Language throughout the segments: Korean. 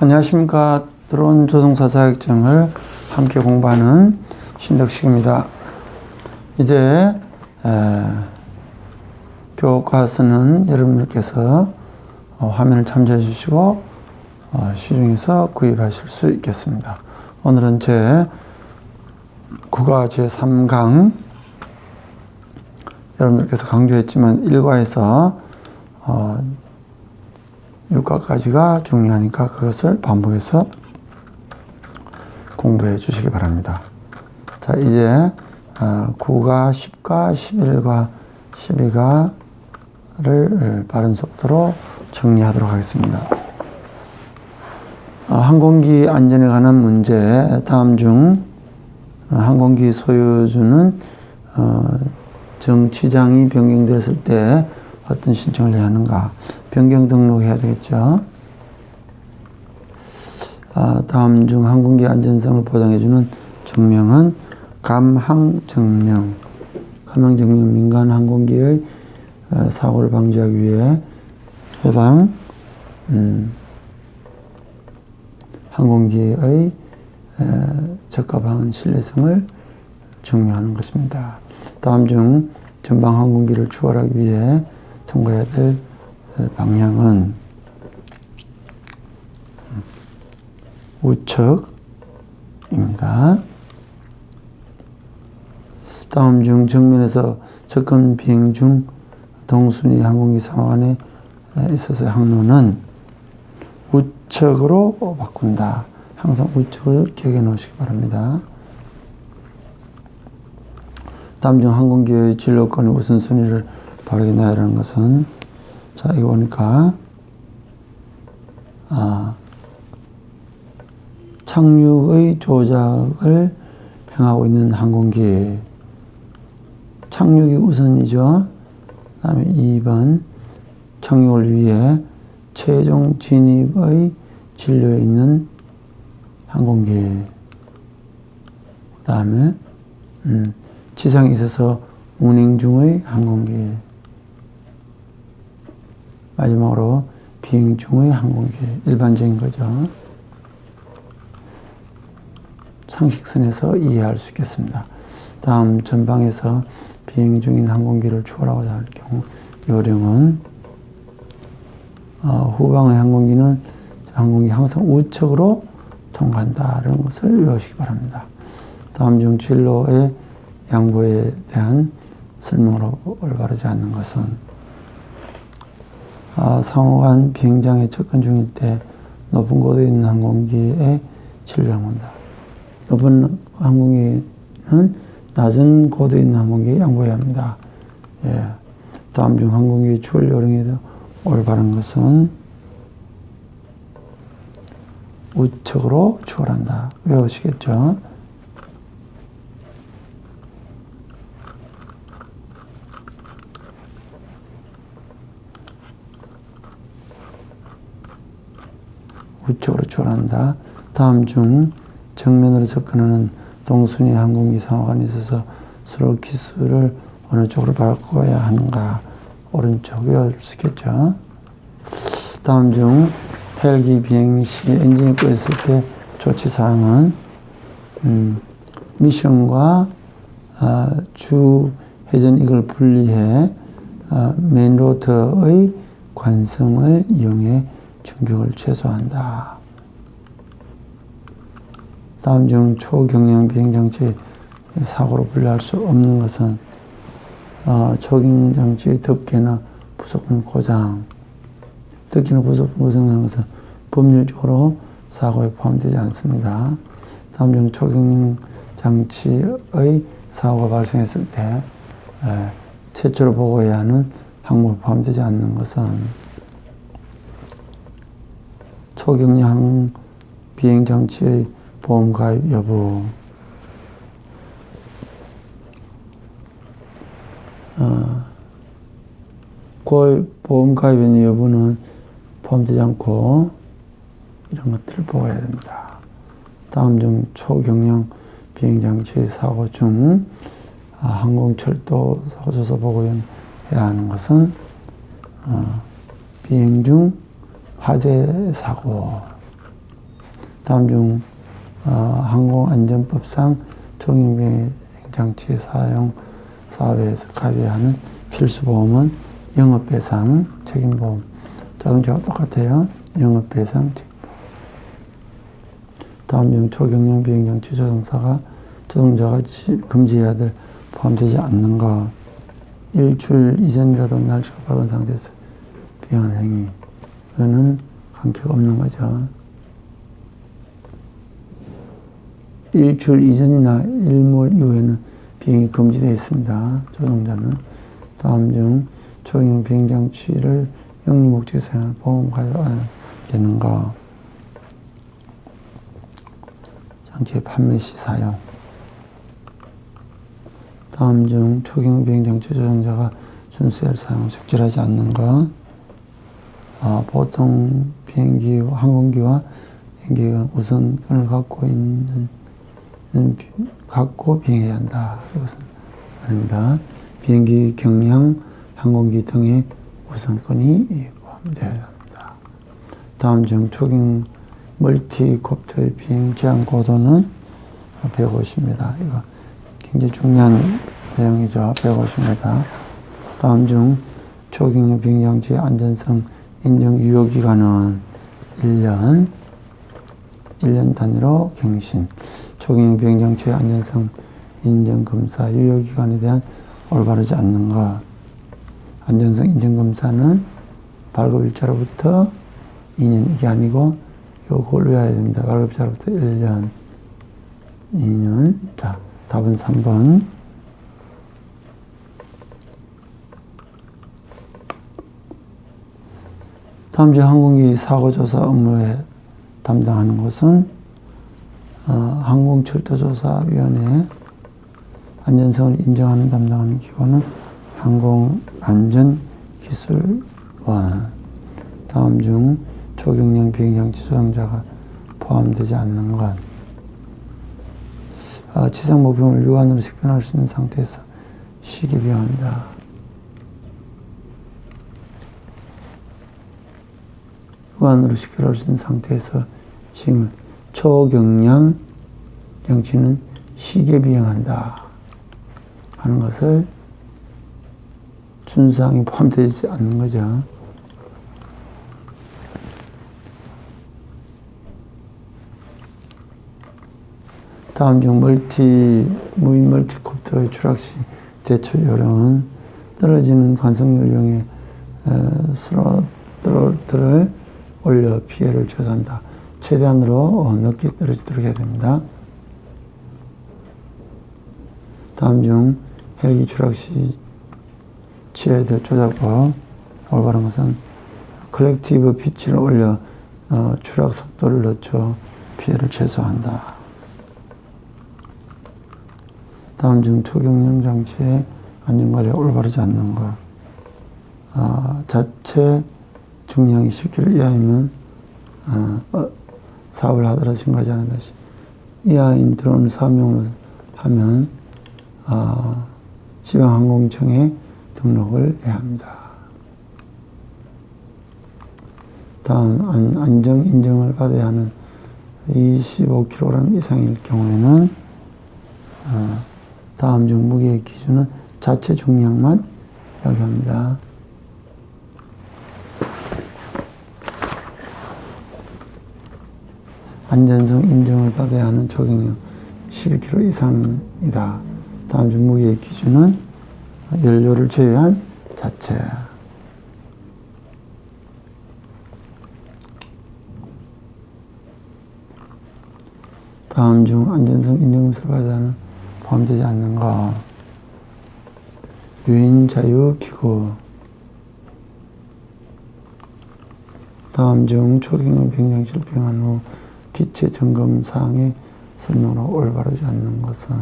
안녕하십니까. 드론 조종사 자격증을 함께 공부하는 신덕식입니다. 이제 에, 교과서는 여러분들께서 어, 화면을 참조해 주시고 어, 시중에서 구입하실 수 있겠습니다. 오늘은 제 국어 제3강 여러분들께서 강조했지만 1과에서 어, 6과까지가 중요하니까 그것을 반복해서 공부해 주시기 바랍니다. 자, 이제 어, 9과, 10과, 11과, 12과를 빠른 속도로 정리하도록 하겠습니다. 어, 항공기 안전에 관한 문제 다음 중 어, 항공기 소유주는 어, 정치장이 변경됐을 때 어떤 신청을 해야 하는가 변경 등록해야 되겠죠. 아, 다음 중 항공기 안전성을 보장해주는 정명은 감항정명 감항정명 민간 항공기의 어, 사고를 방지하기 위해 해당 음, 항공기의 에, 적합한 신뢰성을 증명하는 것입니다. 다음 중 전방 항공기를 추월하기 위해 통과해야 될 방향은 우측입니다. 다음 중 정면에서 접근 비행 중 동순위 항공기 상황에 있어서 항로는 우측으로 바꾼다. 항상 우측을 기억해 놓으시기 바랍니다. 다음 중 항공기의 진로권의 우선순위를 바르게 나열하는 것은? 자 이거 보니까 아, 착륙의 조작을 평하고 있는 항공기. 착륙이 우선이죠. 다음에 2번 착륙을 위해 최종 진입의 진로에 있는 항공기. 그 다음에 음, 지상에 있어서 운행 중의 항공기 마지막으로 비행 중의 항공기 일반적인 거죠. 상식선에서 이해할 수 있겠습니다. 다음 전방에서 비행 중인 항공기를 추월하고자 할 경우 요령은 어, 후방의 항공기는 항공기 항상 우측으로 통과한다는 것을 외우시기 바랍니다. 다음 중 진로의 양보에 대한 설명으로 올바르지 않는 것은 아, 상호간 비행장에 접근 중일 때 높은 고도에 있는 항공기에 진로를 한다. 높은 항공기는 낮은 고도에 있는 항공기에 양보해야 합니다. 예. 다음 중 항공기 추월 요령에 올바른 것은 우측으로 추월한다. 외우시겠죠? 우측으로 추월한다. 다음 중 정면으로 접근하는 동순위 항공기 상호간에 있어서 서로 기수를 어느 쪽으로 바꿔야 하는가 오른쪽 외울 수 있겠죠. 다음 중 헬기 비행 시 엔진이 꺼 있을 때 조치 사항은 음, 미션과 아, 주 회전 이걸 분리해 아, 메인 로터의 관성을 이용해 충격을 최소화한다. 다음 중 초경량 비행장치 사고로 분류할 수 없는 것은 어, 초경량 장치의 덮개나 부속품 고장, 덮개나 부속품 고장이라는 것은 법률적으로 사고에 포함되지 않습니다. 다음 중 초경량 장치의 사고가 발생했을 때 에, 최초로 보고해야 하는 항목에 포함되지 않는 것은 초경량 비행 장치의 보험 가입 여부, 어, 그 보험 가입의 여부는 포함되지 않고 이런 것들을 보아야 됩니다. 다음 중 초경량 비행 장치 사고 중 아, 항공철도 사고 조사 보고해야 하는 것은 어, 비행 중 화재 사고 다음 중 어, 항공안전법상 종인비행 장치 사용 사업에서 가비하는 필수보험은 영업배상 책임보험. 자동차와 똑같아요. 영업배상 책임보험. 다음 중 초경량 비행장치 조종사가 조종자가 지- 금지해야 될 포함되지 않는 것. 일출 이전이라도 날씨가 밝은 상태에서 비행하는 행위. 이거는 관계가 없는 거죠. 일출 이전이나 일몰 이후에는 비행이 금지되어 있습니다. 조종자는 다음 중 초경 비행 장치를 영리 목적 사용할 보험 가입 되는가? 장치의 판매 시 사용. 다음 중 초경 비행 장치 조종자가 준수할 사용 적절하지 않는 것. 아, 보통 비행기, 항공기와 비행기가 우선권을 갖고 있는 갖고 비행해야 한다. 이것은 아닙니다. 비행기 경량, 항공기 등의 우선권이 포함되어야 합니다. 다음 중 초경 멀티콥터의 비행 제한 고도는 150m. 이거 굉장히 중요한 내용이죠. 150m. 다음 중 초경량 비행장치 안전성 인정 유효 기간은 1년, 1년 단위로 갱신. 초경량 비행장치의 안전성 인정 검사 유효 기간에 대한 올바르지 않는 것. 안전성 인정 검사는 발급일자로부터 2년 이게 아니고 요걸 외워야 됩니다. 발급일자로부터 1년, 2년. 자, 답은 3번. 다음 주 항공기 사고조사 업무에 담당하는 곳은 어, 항공철도조사위원회 안전성을 인정하는 담당하는 기관은 항공안전기술원 다음 중 초경량 비행장치 조종자가 포함되지 않는 것 어, 지상 목표물 육안으로 식별할 수 있는 상태에서 시계 비용합니다. 육안으로 식별할 수 있는 상태에서 지금 초경량 장치는 시계 비행한다 하는 것을 준사항이 포함되지 않는 거죠. 다음 중 멀티 무인 멀티콥터의 추락 시 대처 요령은 떨어지는 관성을 이용해 스로틀을 올려 피해를 저지한다. 최대한으로 어, 늦게 떨어지도록 해야 됩니다. 다음 중 헬기 추락 시 취해야 될 조작법 올바른 것은 컬렉티브 피치를 올려 어, 추락 속도를 늦춰 피해를 최소화한다. 다음 중 초경량 장치의 안전관리가 올바르지 않는 것. 아, 자체 중량이 10kg 이하이면 어, 어, 사업을 하더라도 신고하지 않는다. 이하인 드론 사명으로 하면 어, 지방항공청에 등록을 해야 합니다. 다음 안, 안정 인정을 받아야 하는 25kg 이상일 경우에는 어, 다음 중 무게의 기준은 자체 중량만 이야기합니다. 안전성 인정을 받아야 하는 초경량 12kg 이상이다. 다음 중 무게의 기준은 연료를 제외한 자체. 다음 중 안전성 인정을 받아야 하는 포함되지 않는 것. 유인 자유 기구. 다음 중 초경량 비행장치를 비행한 후 기체 점검 사항의 설명으로 올바르지 않는 것은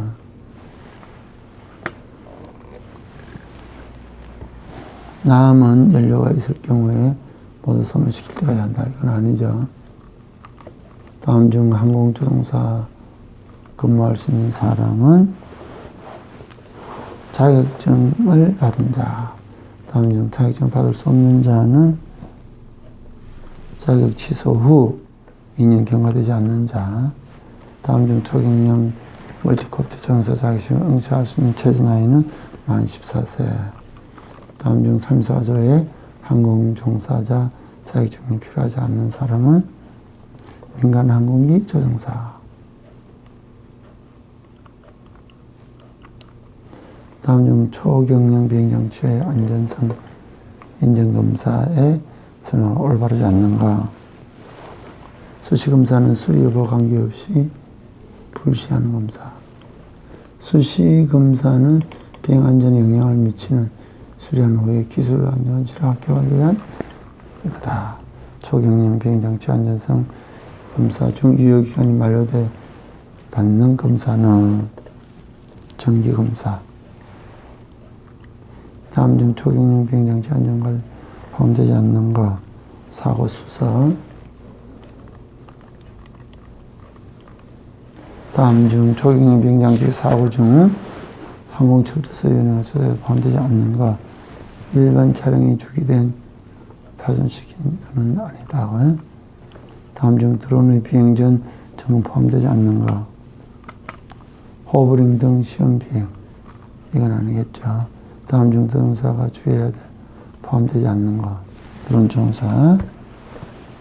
남은 연료가 있을 경우에 모두 소멸시킬 때까지 한다. 이건 아니죠. 다음 중 항공조종사 근무할 수 있는 사람은 자격증을 받은 자. 다음 중 자격증을 받을 수 없는 자는 자격 취소 후 2년 경과되지 않는 자, 다음 중 초경량 멀티콥터 정사 자격증을 응시할 수 있는 체제 나이는 만 14세. 다음 중 3, 4조의 항공 종사자 자격증이 필요하지 않는 사람은 민간 항공기 조종사. 다음 중 초경량 비행장치의 안전성 인증검사에 설명 올바르지 않는가. 수시검사는 수리 여부 관계없이 불시하는 검사. 수시검사는 비행 안전에 영향을 미치는 수리한 후에 기술 안전지를 합격하기 위한 이거다. 초경량 비행장치 안전성 검사 중 유효기간이 만료돼 받는 검사는 정기검사. 다음 중 초경량 비행장치 안전관리 포함되지 않는 것, 사고 수사. 다음 중 초경량 비행장치 사고 중 항공철도서위원회가 조사에 포함되지 않는 것, 일반 차량이 주기된 파손시킨 것은 아니다. 다음 중 드론의 비행 전 점검 포함되지 않는 것, 호버링 등 시험 비행, 이건 아니겠죠. 다음 중 조종사가 주의해야 될 포함되지 않는 것, 드론 조종사,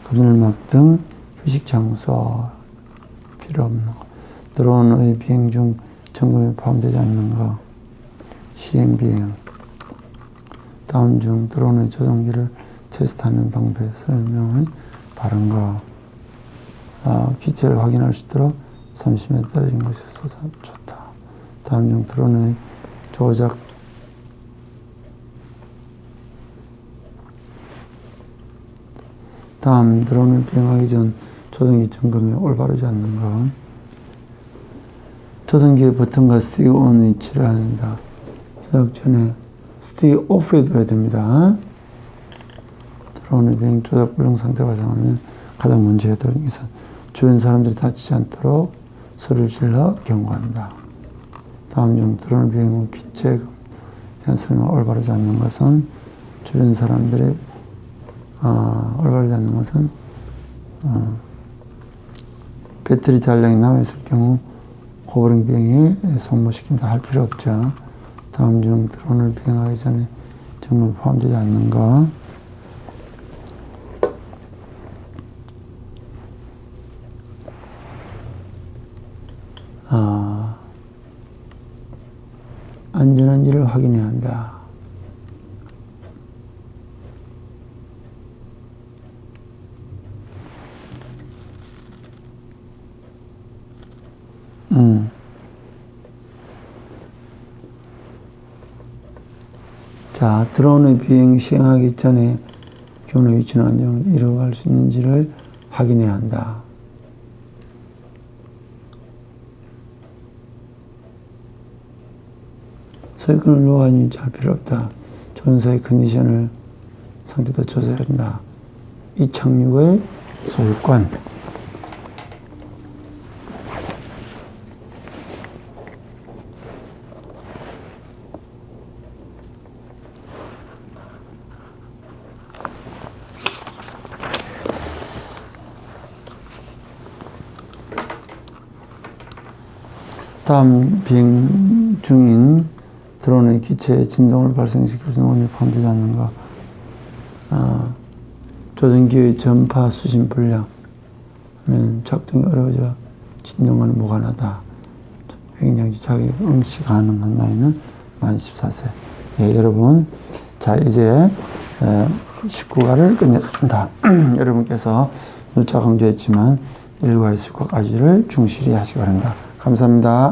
그늘막 등 휴식 장소 필요 없는 것, 드론 의 비행 중 점검에 포함되지 않는 것, 시행 비행, 다음 중 드론의 조종기를 테스트하는 방법의 설명이 바른 것, 아, 기체를 확인할 수 있도록 30m 떨어진 곳에 써서 좋다. 다음 중 드론의 조작 다음 드론을 비행하기 전 조종기 점검이 올바르지 않는 것. 조종기의 버튼과 스틱 온 위치를 한다. 조작 전에 스틱 오프 해둬야 됩니다. 드론의 비행 조작 불능 상태 발생하면 가장 해야 될 것은 주변 사람들이 다치지 않도록 소리를 질러 경고한다. 다음 중 드론을 비행 후 기체에 대한 설명을 올바르지 않는 것은 주변 사람들의 어, 올바르지 않는 것은 어, 배터리 잔량이 남아있을 경우 호버링 비행에 소모시킨다 할 필요 없죠. 다음 중 드론을 비행하기 전에 정말 포함되지 않는 것. 아, 안전한지를 확인해야 한다. 음. 자, 드론의 비행 시행하기 전에 교내 위치나 안정을 이루어갈 수 있는지를 확인해야 한다. 소유권을 노안이 잘 필요 없다. 조종사의 컨디션을 상태도 조사해야 한다. 이 착륙의 소유권. 다음 비행 중인 드론의 기체에 진동을 발생시킬 수 있는 원인이 포함되지 않는 것. 아, 조종기의 전파 수신 불량. 면 작동이 어려워져 진동과는 무관하다. 비행장치 자격 응시 가능한 나이는 만 14세. 예, 여러분. 자, 이제 19과를 끝냈습니다. 여러분께서 누차 강조했지만 일과의 수과까지를 충실히 하시기 바랍니다. 감사합니다.